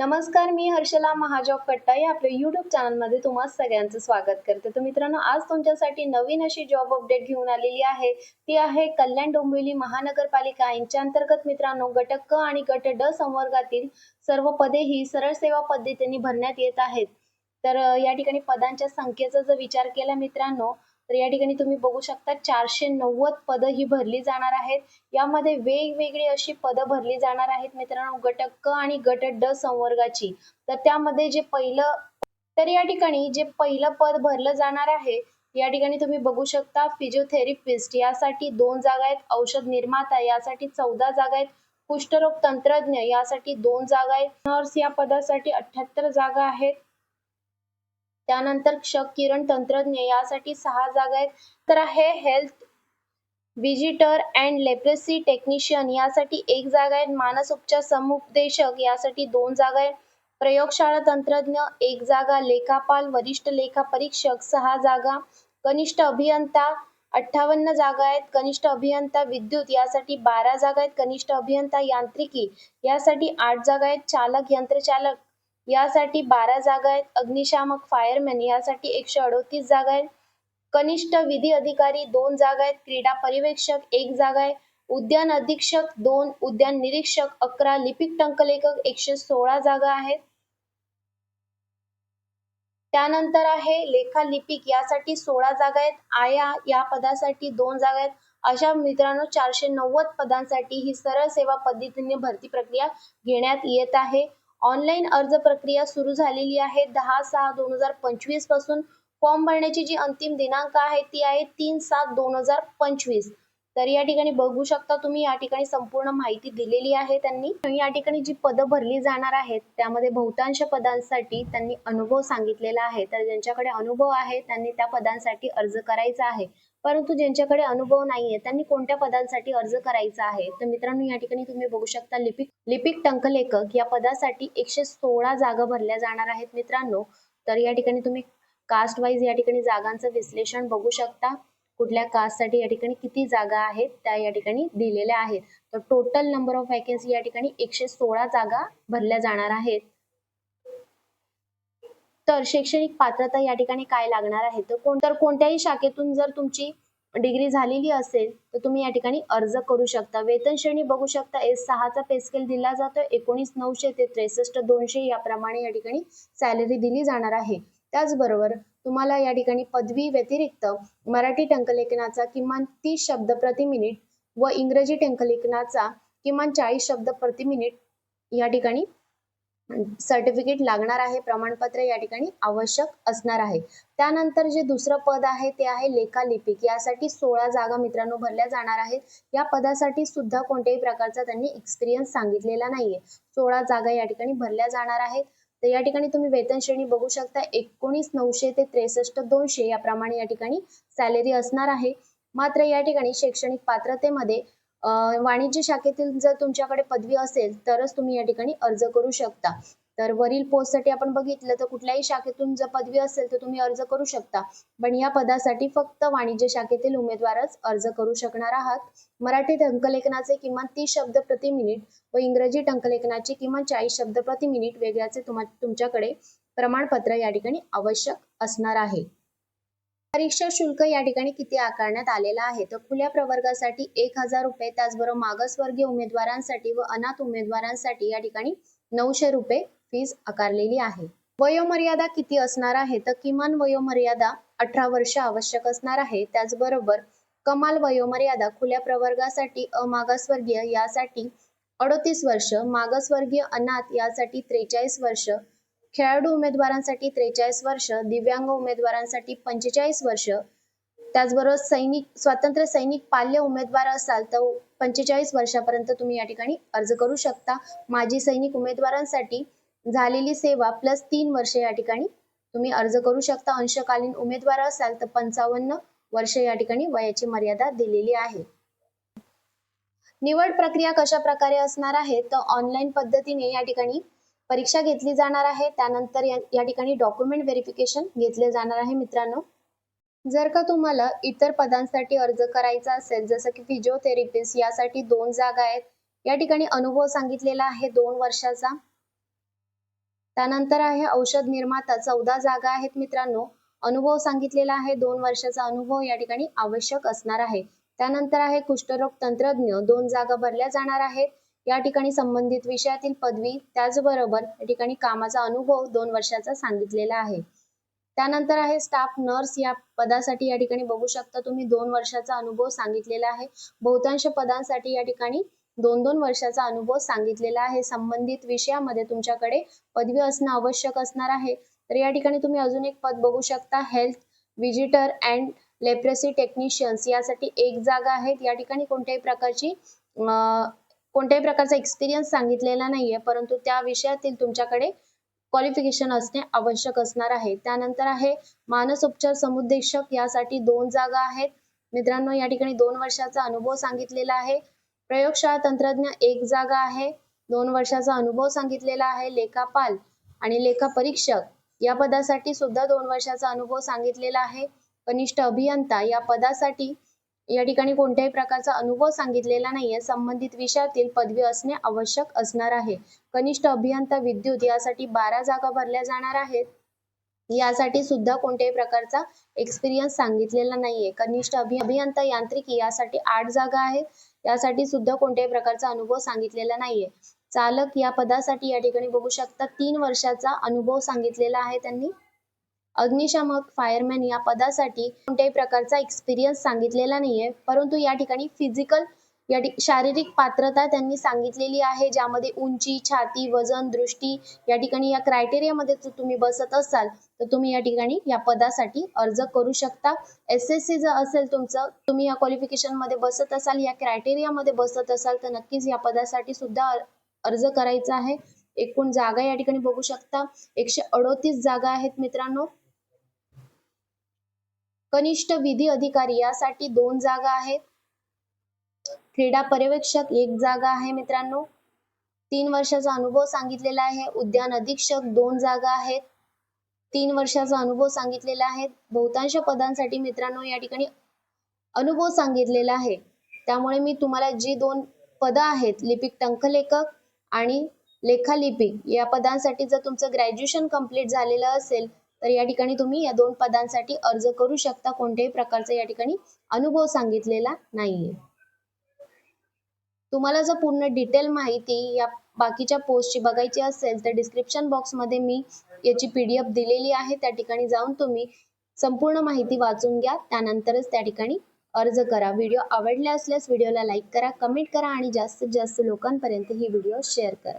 नमस्कार मी हर्षला महाजॉब कट्टा या आपल्या युट्यूब चॅनलमध्ये तुम्हा सगळ्यांचं स्वागत करते. तर मित्रांनो आज तुमच्यासाठी नवीन अशी जॉब अपडेट घेऊन आलेली आहे. ती आहे कल्याण डोंबिवली महानगरपालिका. यांच्या अंतर्गत मित्रांनो गट क आणि गट ड संवर्गातील सर्व पदे ही सरळ सेवा पद्धतीने भरण्यात येत आहेत. तर या ठिकाणी पदांच्या संख्येचा जर विचार केला मित्रांनो तर या ठिकाणी तुम्ही बघू शकता चारशे नव्वद पदं ही भरली जाणार आहेत. यामध्ये वेगवेगळी अशी पदं भरली जाणार आहेत मित्रांनो गट क आणि गट ड संवर्गाची. तर त्यामध्ये जे पहिलं तर या ठिकाणी जे पहिलं पद भरलं जाणार आहे या ठिकाणी तुम्ही बघू शकता फिजिओथेरपिस्ट यासाठी दोन जागा आहेत औषध निर्माता यासाठी चौदा जागा आहेत कुष्ठरोग तंत्रज्ञ यासाठी दोन जागा आहेत. नर्स या पदासाठी अठ्याहत्तर जागा आहेत. त्यानंतर क्षक किरण तंत्रज्ञ यासाठी सहा जागा आहेत. तर आहे health visitor and leprosy technician यासाठी एक जागा आहे. मानस उपचार समुपदेशक यासाठी दोन जागा आहेत. प्रयोगशाळा तंत्रज्ञ एक जागा लेखापाल वरिष्ठ लेखा परीक्षक सहा जागा कनिष्ठ अभियंता अठ्ठावन्न जागा आहेत. कनिष्ठ अभियंता विद्युत यासाठी बारा जागा आहेत. कनिष्ठ अभियंता यांत्रिकी यासाठी आठ जागा आहेत. चालक यंत्रचालक यासाठी बारा जागा आहेत. अग्निशामक फायरमॅन यासाठी एकशे अडोतीस जागा आहेत. कनिष्ठ विधी अधिकारी दोन जागा आहेत. क्रीडा पर्यवेक्षक एक जागा आहे. उद्यान अधीक्षक दोन उद्यान निरीक्षक अकरा लिपिक टंकलेखक एकशे सोळा जागा आहेत. त्यानंतर आहे लेखा लिपिक यासाठी सोळा जागा आहेत. आया या पदासाठी दोन जागा आहेत. अशा मित्रांनो चारशे नव्वद पदांसाठी ही सरळ सेवा पद्धतीने भरती प्रक्रिया घेण्यात येत आहे. ऑनलाईन अर्ज प्रक्रिया सुरू झालेली आहे. दहा सहा दोन हजार पंचवीसपासून फॉर्म भरण्याची जी अंतिम दिनांक आहे ती आहे तीन सात दोन हजार पंचवीस. तर या ठिकाणी बघू शकता तुम्ही या ठिकाणी संपूर्ण माहिती दिलेली आहे त्यांनी. या ठिकाणी जी पदं भरली जाणार आहेत त्यामध्ये बहुतांश पदांसाठी त्यांनी अनुभव सांगितलेला आहे. तर ज्यांच्याकडे अनुभव आहे त्यांनी त्या पदांसाठी अर्ज करायचा आहे. परंतु ज्यांच्याकडे अनुभव नाहीये त्यांनी कोणत्या पदांसाठी अर्ज करायचा आहे? तर मित्रांनो या ठिकाणी तुम्ही बघू शकता लिपिक लिपिक टंकलेखक या पदासाठी एकशे सोळा जागा भरल्या जाणार आहेत मित्रांनो. तर या ठिकाणी तुम्ही कास्ट वाईज या ठिकाणी जागांचं विश्लेषण बघू शकता. कुठल्या कास्टसाठी या ठिकाणी किती जागा आहेत त्या या ठिकाणी दिलेल्या आहेत. तर टोटल नंबर ऑफ वॅकन्सी या ठिकाणी एकशे सोळा जागा भरल्या जाणार आहेत. तर शैक्षणिक पात्रता या ठिकाणी काय लागणार आहे? तर कोण तर कोणत्याही शाखेतून जर तुमची डिग्री झालेली असेल तर तुम्ही या ठिकाणी अर्ज करू शकता. वेतन श्रेणी बघू शकता. एस सहाचा पे स्केल दिला जातो एकोणीस नऊशे ते त्रेसष्ट दोनशे याप्रमाणे या ठिकाणी सॅलरी दिली जाणार आहे. त्याचबरोबर तुम्हाला या ठिकाणी पदवी व्यतिरिक्त मराठी टंकलेखनाचा किमान तीस शब्द प्रति मिनिट व इंग्रजी टंकलेखनाचा किमान चाळीस शब्द प्रति मिनिट या ठिकाणी सर्टिफिकेट लागणार आहे प्रमाणपत्र या ठिकाणी आवश्यक असणार आहे. त्यानंतर जे दुसरं पद आहे ते आहे लेखालिपिक यासाठी सोळा जागा मित्रांनो भरल्या जाणार आहेत. या पदासाठी सुद्धा कोणत्याही प्रकारचा त्यांनी एक्सपिरियन्स सांगितलेला नाहीये. सोळा जागा या ठिकाणी भरल्या जाणार आहेत. तर या ठिकाणी तुम्ही वेतन श्रेणी बघू शकता. एकोणीस नऊशे ते त्रेसष्ट दोनशे याप्रमाणे या ठिकाणी सॅलरी असणार आहे. मात्र या ठिकाणी शैक्षणिक पात्रतेमध्ये अं, वाणिज्य शाखेतील जर तुमच्याकडे पदवी असेल तरच तुम्ही या ठिकाणी अर्ज करू शकता. तर वरील पोस्टसाठी आपण बघितलं तर कुठल्याही शाखेतून जर पदवी असेल तर तुम्ही अर्ज करू शकता. पण या पदासाठी फक्त वाणिज्य शाखेतील उमेदवारच अर्ज करू शकणार आहात. मराठी टंकलेखनाचे किमान तीस शब्द प्रति मिनिट व इंग्रजी टंकलेखनाचे किमान चाळीस शब्द प्रति मिनिट वेगळ्याचे तुमच्याकडे प्रमाणपत्र या ठिकाणी आवश्यक असणार आहे. परीक्षा शुल्क या ठिकाणी किती आकारण्यात आलेला आहे? तर खुल्या प्रवर्गासाठी एक हजार रुपये त्याचबरोबर मागासवर्गीय उमेदवारांसाठी व अनाथ उमेदवारांसाठी या ठिकाणी नऊशे रुपये फीज आकारलेली आहे. वयोमर्यादा किती असणार आहे? तर किमान वयोमर्यादा अठरा वर्ष आवश्यक असणार आहे. त्याचबरोबर कमाल वयोमर्यादा खुल्या प्रवर्गासाठी अमागासवर्गीय यासाठी अडतीस वर्ष मागासवर्गीय अनाथ यासाठी त्रेचाळीस वर्ष खेळाडू उमेदवारांसाठी त्रेचाळीस वर्ष दिव्यांग उमेदवारांसाठी पंचेचाळीस वर्ष त्याचबरोबर सैनिक स्वातंत्र्य सैनिक पाल्य उमेदवार असाल तर पंचेचाळीस वर्षापर्यंत तुम्ही या ठिकाणी अर्ज करू शकता. माजी सैनिक उमेदवारांसाठी झालेली सेवा प्लस तीन वर्ष या ठिकाणी तुम्ही अर्ज करू शकता. अंशकालीन उमेदवार असाल तर पंचावन्न वर्ष या ठिकाणी वयाची मर्यादा दिलेली आहे. निवड प्रक्रिया कशा प्रकारे असणार आहे? तर ऑनलाईन पद्धतीने या ठिकाणी परीक्षा घेतली जाणार आहे. त्यानंतर या या ठिकाणी डॉक्युमेंट व्हेरिफिकेशन घेतले जाणार आहे मित्रांनो. जर का तुम्हाला इतर पदांसाठी अर्ज करायचा असेल जसं की फिजिओथेरपिस्ट यासाठी दोन जागा आहेत. या ठिकाणी अनुभव सांगितलेला आहे दोन वर्षाचा. त्यानंतर आहे औषध निर्माता. चौदा जागा आहेत मित्रांनो. अनुभव सांगितलेला आहे. दोन वर्षाचा अनुभव या ठिकाणी आवश्यक असणार आहे. त्यानंतर आहे कुष्ठरोग तंत्रज्ञ. दोन जागा भरल्या जाणार आहेत. या ठिकाणी संबंधित विषयातील पदवी. त्याचबरोबर या ठिकाणी कामाचा अनुभव दोन वर्षाचा सांगितलेला आहे. त्यानंतर आहे स्टाफ नर्स. या पदासाठी या ठिकाणी बघू शकता तुम्ही दोन वर्षाचा अनुभव सांगितलेला आहे. बहुतांश पदांसाठी या ठिकाणी दोन दोन वर्षाचा अनुभव सांगितलेला आहे. संबंधित विषयामध्ये तुमच्याकडे पदवी असणं आवश्यक असणार आहे. तर या ठिकाणी तुम्ही अजून एक पद बघू शकता. Health visitor and leprosy technicians यासाठी एक जागा आहेत या ठिकाणी कोणत्याही प्रकारची कोणत्याही प्रकारचा एक्सपिरियन्स सांगितलेला नाहीये. परंतु त्या विषयातील तुमच्याकडे क्वालिफिकेशन असणे आवश्यक असणार आहे. त्यानंतर आहे मानसोपचार समुपदेशक यासाठी दोन जागा आहेत. मित्रांनो या ठिकाणी दोन वर्षाचा अनुभव सांगितलेला आहे. प्रयोगशाळा तंत्रज्ञ एक जागा आहे. दोन वर्षाचा अनुभव सांगितलेला आहे लेखापाल आणि लेखा परीक्षक या पदासाठी सुद्धा दोन वर्षाचा अनुभव सांगितलेला आहे. कनिष्ठ अभियंता या पदासाठी या ठिकाणी कोणत्याही प्रकारचा अनुभव सांगितलेला नाहीये. संबंधित विषयातील पदवी असणे आवश्यक असणार आहे. कनिष्ठ अभियंता विद्युत यासाठी बारा जागा भरल्या जाणार आहेत. यासाठी सुद्धा कोणत्याही प्रकारचा एक्सपिरियन्स सांगितलेला नाहीये. कनिष्ठ अभि अभियंता यांत्रिकी यासाठी आठ जागा आहेत. यासाठी सुद्धा कोणत्याही प्रकारचा अनुभव सांगितलेला नाहीये. चालक या पदासाठी या ठिकाणी बघू शकता तीन वर्षाचा अनुभव सांगितलेला आहे त्यांनी. अग्निशामक फायरमॅन या पदासाठी कोणत्याही प्रकारचा एक्सपिरियन्स सांगितलेला नाहीये. परंतु या ठिकाणी फिजिकल या ठिक- शारीरिक पात्रता त्यांनी सांगितलेली आहे ज्यामध्ये उंची छाती वजन दृष्टी या ठिकाणी या क्रायटेरियामध्ये जर तुम्ही बसत असाल तर तुम्ही या ठिकाणी या पदासाठी अर्ज करू शकता. एस एस सी जर असेल तुमचं तुम्ही या क्वालिफिकेशनमध्ये बसत असाल या क्रायटेरियामध्ये बसत असाल तर नक्कीच या पदासाठी सुद्धा अर्ज करायचा आहे. एकूण जागा या ठिकाणी बघू शकता. एकशे अडोतीस जागा आहेत मित्रांनो. कनिष्ठ विधी अधिकारी यासाठी दोन जागा आहेत. क्रीडा पर्यवेक्षक एक जागा आहे मित्रांनो. तीन वर्षाचा अनुभव सांगितलेला आहे. उद्यान अधीक्षक दोन जागा आहेत. तीन वर्षाचा अनुभव सांगितलेला आहे. बहुतांश पदांसाठी मित्रांनो या ठिकाणी अनुभव सांगितलेला आहे. त्यामुळे मी तुम्हाला जी दोन पदं आहेत लिपिक टंकलेखक आणि लेखालिपिक या पदांसाठी जर तुमचं ग्रॅज्युएशन कंप्लीट झालेलं असेल तर या ठिकाणी तुम्ही या दोन पदांसाठी अर्ज करू शकता. कोणत्याही प्रकारचा या ठिकाणी अनुभव सांगितलेला नाहीये. तुम्हाला जर पूर्ण डिटेल माहिती या बाकीच्या पोस्टची बघायची असेल तर डिस्क्रिप्शन बॉक्समध्ये मी याची पी डी एफ दिलेली आहे. त्या ठिकाणी जाऊन तुम्ही संपूर्ण माहिती वाचून घ्या. त्यानंतरच त्या ठिकाणी अर्ज करा. व्हिडिओ आवडला असल्यास व्हिडिओला लाईक करा कमेंट करा आणि जास्तीत जास्त लोकांपर्यंत ही व्हिडिओ शेअर करा.